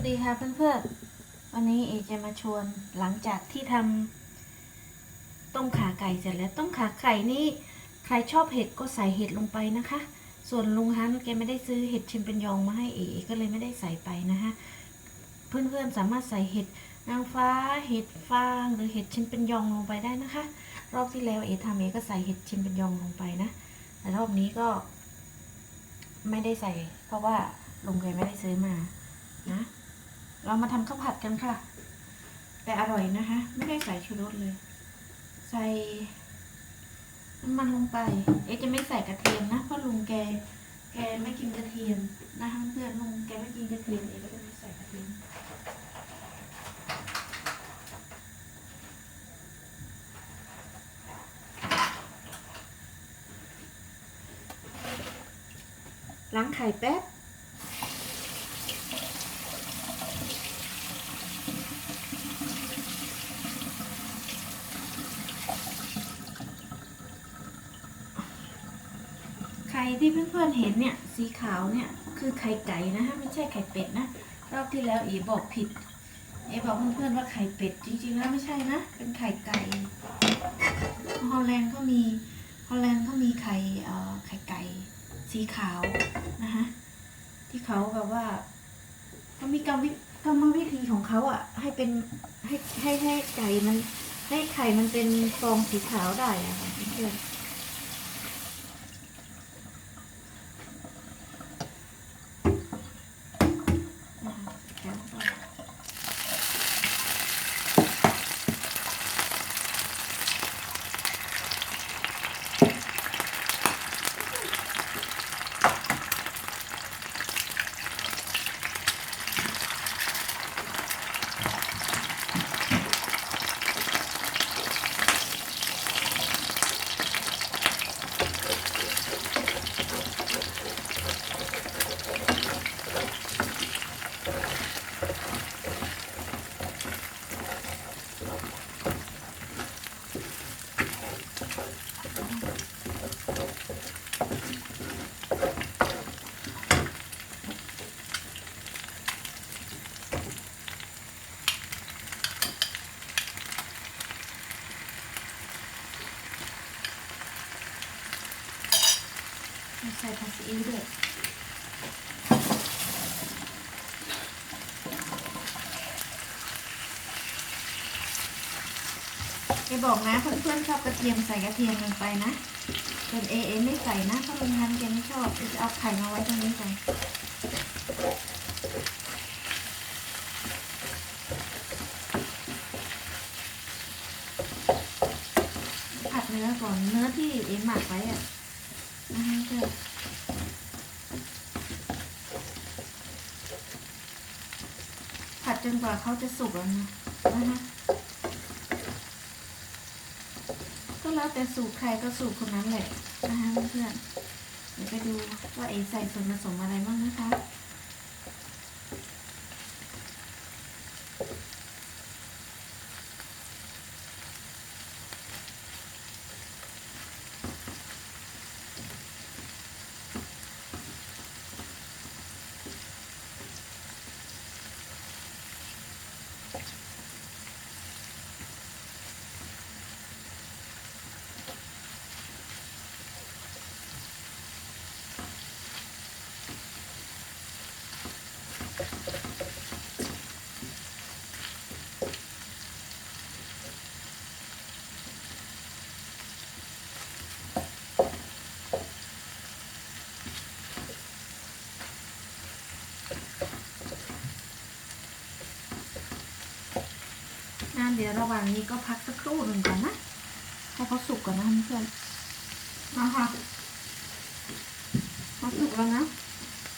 วัสดีค่ะเพื่อนๆ วันนี้เอจะมาชวนหลังจากที่ทำต้มขาไก่เสร็จแล้วต้มขาไก่นี่ใครชอบเห็ดก็ใส่เห็ดลงไปนะคะ ส่วนลุงฮันแกไม่ได้ซื้อเห็ดชิมเป็นยองมาให้เอเอก็เลยไม่ได้ใส่ไปนะคะเพื่อนๆสามารถใส่เห็ดนางฟ้าเห็ดฟางหรือเห็ดชิมเป็นยองลงไปได้นะคะ รอบที่แล้วเอทำเอก็ใส่เห็ดชิมเป็นยองลงไปนะแต่รอบนี้ก็ ไม่ได้ใส่ เพราะว่าลุงแกไม่ได้ซื้อมานะ เรามาทำข้าวผัดกันค่ะ แต่อร่อยนะคะ ไม่ได้ใส่ชูรสเลย ใส่น้ำมันลงไป เอ๊จะไม่ใส่กระเทียมนะเพราะลุงแก แกไม่กินกระเทียมนะคะเพื่อนลุงแกไม่กินกระเทียมเอ๊ก็จะไม่ใส่กระเทียมล้างไข่แป๊บ ข่ที่เพื่อนๆเห็นเนี่ย สีขาวเนี่ยคือไข่ไก่นะคะไม่ใช่ไข่เป็ดนะรอบที่แล้วเอ๋บอกผิดเอ๋บอกเพื่อนๆว่าไข่เป็ดจริงๆแล้วไม่ใช่นะ เป็นไข่ไก่ฮอลแลนด์ก็มีฮอลแลนด์ก็มีไข่เอ่อไข่ไก่สีขาวนะคะที่เขาแบบว่าเขามีกรรมวิกรรมวิธีของเขาอะ ให้เป็นให้ให้ให้ไก่มันให้ไข่มันเป็นฟองสีขาวได้อะค่ะเพื่อนๆ แกบอกนะเพื่อนๆชอบกระเทียมใส่กระเทียมลงไปนะส่วนเอเอไม่ใส่นะเพราะลุงทันแกไม่ชอบจะเอาไข่มาไว้ตรงนี้ก่ผัดเนื้อก่อนเนื้อที่เอหมักไว้อะนะคะเพื่อนผัดจนกว่าเขาจะสุกแล้วนะนะคะก็ แล้วแต่สูตรใครก็สูตรคนนั้นแหละนะคะเพื่อนเดี๋ยวไปดูว่าเอใส่ส่วนผสมอะไรบ้างนะคะ ดี๋ยวระหว่างนี้ก็พักสักครู่หนึ่งก่อนนะ ให้เขาสุกก่อนนะเพื่อนๆนะคะเขาสุกแล้วนะ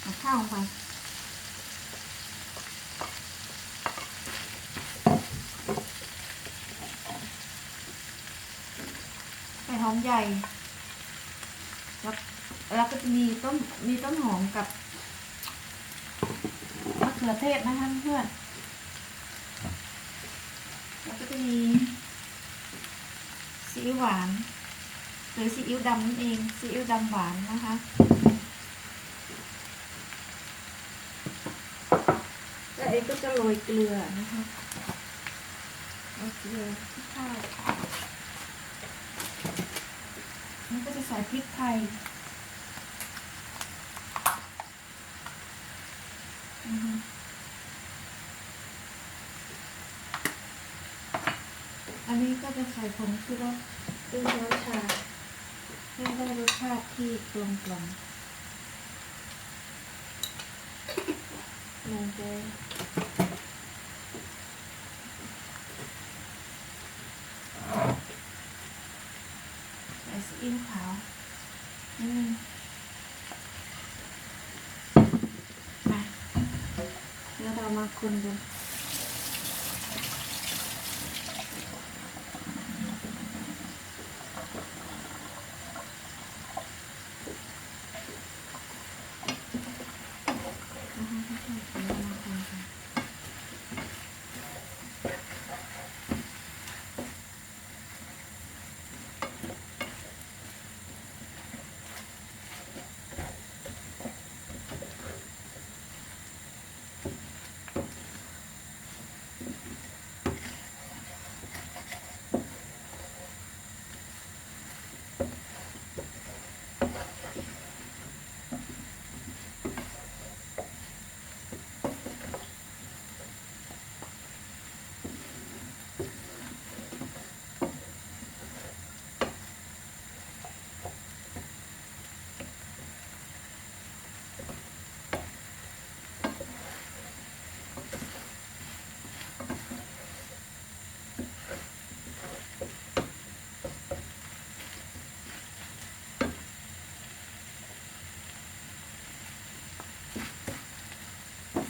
เอาข้าวลงไปใส่หอมใหญ่ แล้วแล้วก็จะมีต้นมีต้นหอมกับมะเขือเทศนะคะเพื่อนๆ แล้วก็จะมีซีอิ๊ว หวาน หรือซีอิ๊วดำนั่นเองซีอิ๊วดำหวานนะคะและเองก็จะโรยเกลือนะคะโรยเกลือที่ข้าวแล้วก็จะใส่พริกไทยอันนี้ก็จะใส่ผงชูรส ครึ่งช้อนชาให้ได้รสชาติที่กลมกล่อมลงไปใส่ซีอิ๊วขาวนิดนึงมาแล้วเรามาคนกัน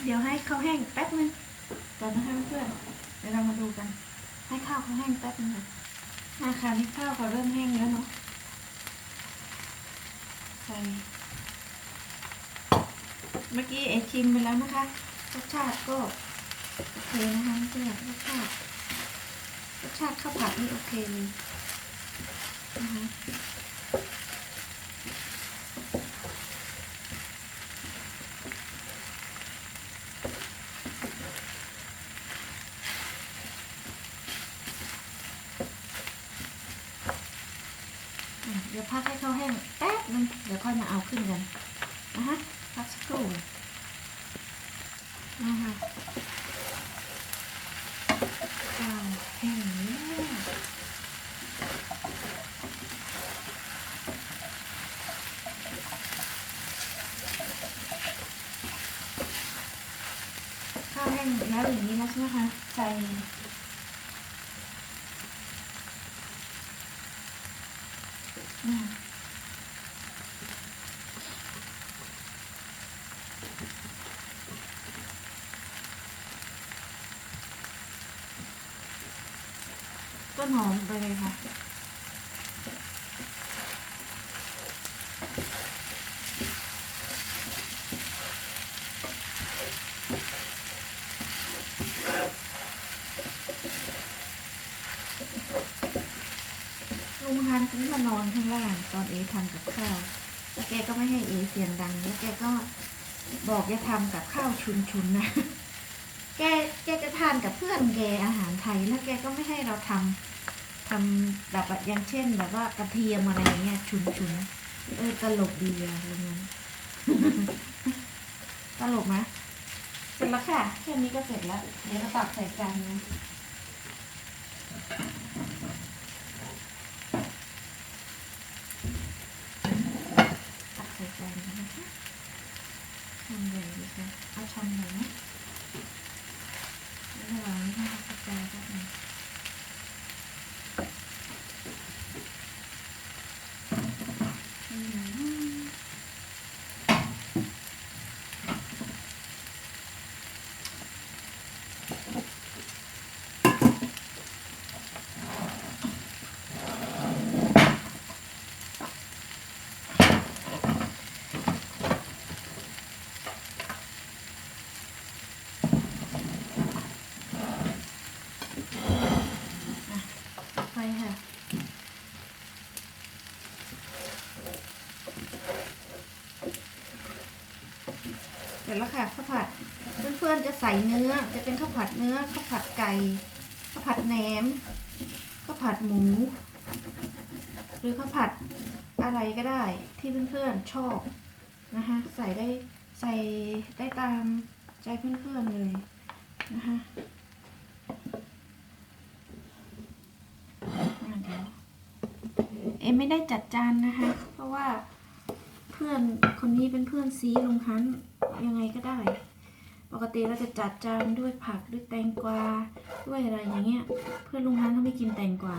เดี๋ยวให้ข้าวแห้งแป๊บนึงก่อนนะคะเพื่อนเดี๋ยวเรามาดูกัน ให้ข้าวเขาแห้งแป๊บนึงค่ะมาคะนี่ข้าวเขาเริ่มแห้งแล้วเนาะใส่เมื่อกี้เอชิมไปแล้วนะคะรสชาติก็โอเคนะคะเพื่อนรสชาติรสชาติข้าวผัดนี่โอเคเลยนะคะ เดี๋ยวพักให้เขาแห้งแป๊บนึงเดี๋ยวค่อยมาเอาขึ้นกันนะคะพักสักครู่นะคะแห้งแล้วข้าวแห้งแล้วอย่างนี้แล้วใช่ไหมคะใส่อืม ต้นหอมไปเลยค่ะ ลุงทานขึ้นมาน อนข้างล่างตอนเอทำกับข้าวแล้วแกก็ไม่ให้เอเสียงดังแล้วแกก็บอกจะทำกับข้าวชุนๆนะแกแกจะทานกับเพื่อนแกอาหารไทยแล้วแกก็ไม่ให้เราทำทำแบบอย่างเช่น แบบว่ากระเทียมอะไรเงี้ยชุนชุนๆเออตลกดีอะอะไรเงี้ยตลกไหมเสร็จแล้วค่ะแค่นี้ก็เสร็จแล้ว เดี๋ยวเราตักใส่จานนะตักใส่จานกันนะคะ ชามใหญ่ดีค่ะเอาชามใหญ่ไหม ระหว่างนี้ให้กระจายแป๊บนึงอืม เดี๋ยวละค่ะข้าวผัดเพื่อนๆจะใส่เนื้อ จะเป็นข้าวผัดเนื้อข้าวผัดไก่ข้าวผัดแหนมข้าวผัดหมู หรือข้าวผัดอะไรก็ได้ที่เพื่อนๆชอบนะคะใส่ได้ใส่ได้ตามใจเพื่อนๆเลยนะคะเดี๋ยวเอ็มไม่ได้จัดจานนะคะ เพราะว่า พื่อนคนนี้เป็นเพื่อนซีลุงฮันยังไงก็ได้ ปกติเราจะจัดจานด้วยผักด้วยแตงกวาด้วยอะไรอย่างเงี้ย เพื่อนลุงฮันเขาไม่กินแตงกวา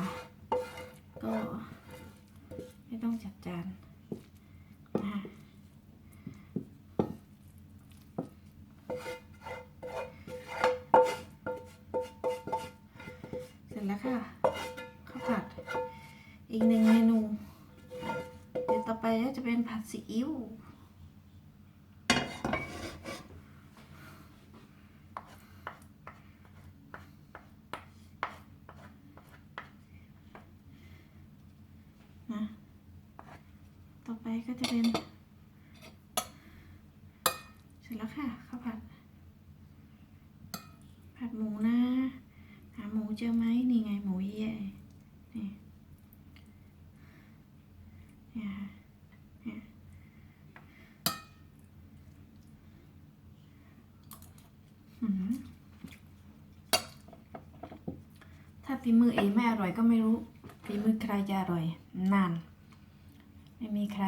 ก็ไม่ต้องจัดจานนะคะเสร็จแล้วค่ะข้าวผัดอีกหนึ่งเมนู ไปก็จะเป็นผัดซีอิ๊วนะต่อไปก็จะเป็นเสร็จแล้วค่ะข้าวผัด ผัดหมูนะ หาหมูเจอไหมนี่ไงหมูเย่นี่เนี่ยค่ะเนี่ยหืมถ้าฝีมือเองไม่อร่อยก็ไม่รู้ฝีมือใครจะอร่อยนาน ไม่มีใคร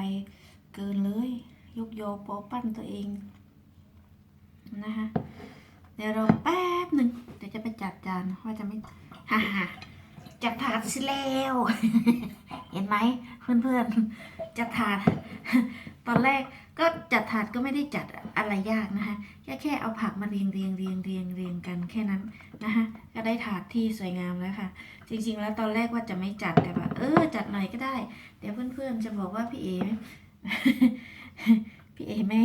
เกินเลย ยกโยโปอปั้นตัวเองนะคะเดี๋ยวเราแป๊บหนึ่งเดี๋ยวจะไปจัดจานว่าจะไม่ฮ่าฮ่าจัดถาดสิแล้ว เห็นไหมเพื่อนๆจัดถาด ตอนแรกก็จัดถาดก็ไม่ได้จัดอะไรยากนะคะแค่แค่เอาผักมาเรียงเรียงเรียงเรียงเรียงกันแค่นั้นนะคะก็ได้ถาดที่สวยงามแล้วค่ะ จริง ๆ แล้วตอนแรกว่าจะไม่จัดแต่แบบเออ จัดหน่อยก็ได้ เดี๋ยวเพื่อนๆจะบอกว่าพี่เอพี่เอไม่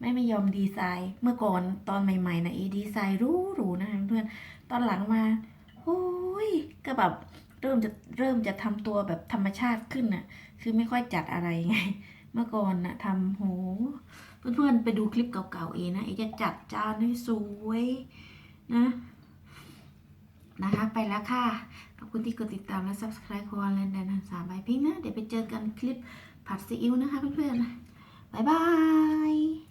ไม่ไม่ยอมดีไซน์เมื่อก่อนตอนใหม่ๆนะเอดีไซน์รู้รู้นะคะเพื่อนตอนหลังมาโอ้ยก็แบบเริ่มจะเริ่มจะทำตัวแบบธรรมชาติขึ้นน่ะ คือไม่ค่อยจัดอะไรไง เมื่อก่อนน่ะทำโห เพื่อนๆไปดูคลิปเก่าๆเองนะ เอจะจัดจานให้สวยนะ นะคะ ไปแล้วค่ะ ขอบคุณที่กดติดตามและ subscribe ครัวแลนด์แดนหันสามใบพิงนะ เดี๋ยวไปเจอกันคลิปผัดซีอิ๊วนะคะเพื่อนๆ บ๊ายบาย